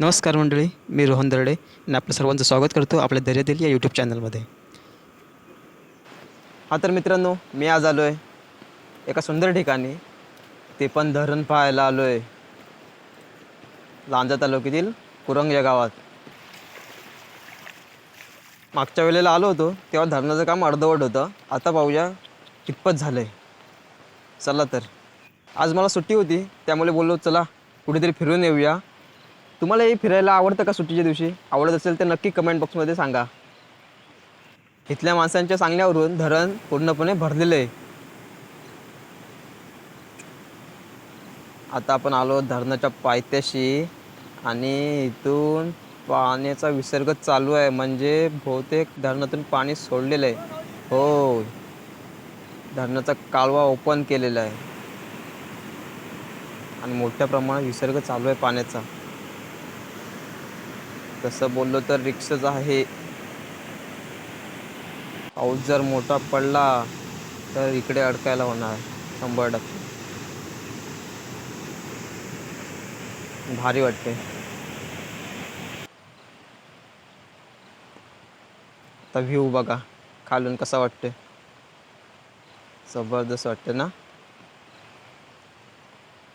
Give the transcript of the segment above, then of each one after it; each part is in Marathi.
नमस्कार मंडळी मी रोहन दर्डे आणि आपलं सर्वांचं स्वागत करतो आपल्या दर्यातील या यूट्यूब चॅनलमध्ये हा तर मित्रांनो मी आज आलो आहे एका सुंदर ठिकाणी. ते पण धरण पाहायला आलो आहे लांजा तालुक्यातील कुरंग या गावात. मागच्या वेळेला आलो होतो तेव्हा धरणाचं काम अर्धवट होतं. आता पाहूया कितपत झालं आहे चला तर. आज मला सुट्टी होती त्यामुळे बोललो चला कुठेतरी फिरून येऊया. तुम्हाला हे फिरायला आवडतं का सुट्टीच्या दिवशी? आवडत असेल तर नक्की कमेंट बॉक्समध्ये सांगा. इथल्या माणसांच्या सांगण्यावरून धरण पूर्णपणे भरलेलं आहे. आता आपण आलो धरणाच्या पायथ्याशी आणि इथून पाण्याचा विसर्ग चालू आहे. म्हणजे बहुतेक धरणातून पाणी सोडलेलं आहे. हो. धरणाचा कालवा ओपन केलेला आहे. आणि मोठ्या प्रमाणात विसर्ग चालू आहे पाण्याचा. तसं बोललो तर रिक्षाच आहे. पाऊस जर मोठा पडला तर इकडे अडकायला होणार शंभर टक्के. भारी वाटते आता व्ह्यू बघा खालून कसा वाटते जबरदस्त वाटते ना?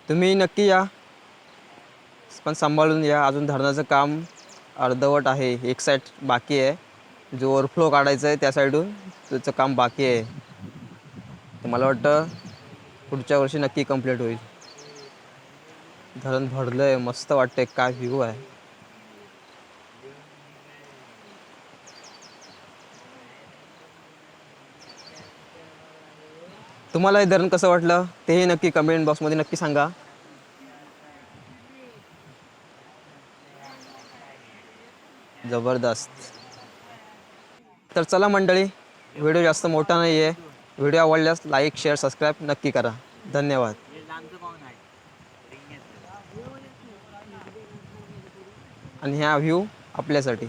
तुम्ही नक्की या पण सांभाळून या. अजून धरणाचं काम अर्धवट आहे एक साईड बाकी आहे. जो ओव्हरफ्लो काढायचा आहे त्या साईडून त्याचं काम बाकी आहे. तर मला वाटतं पुढच्या वर्षी नक्की कंप्लीट होईल. धरण भरलं आहे मस्त वाटतंय काय व्ह्यू आहे. तुम्हाला हे धरण कसं वाटलं तेही नक्की कमेंट बॉक्समध्ये नक्की सांगा. जबरदस्त. तर चला मंडळी व्हिडिओ जास्त मोठा नाही आहे व्हिडिओ आवडल्यास लाईक शेअर सबस्क्राईब नक्की करा. धन्यवाद. आणि ह्या व्ह्यू आपल्यासाठी.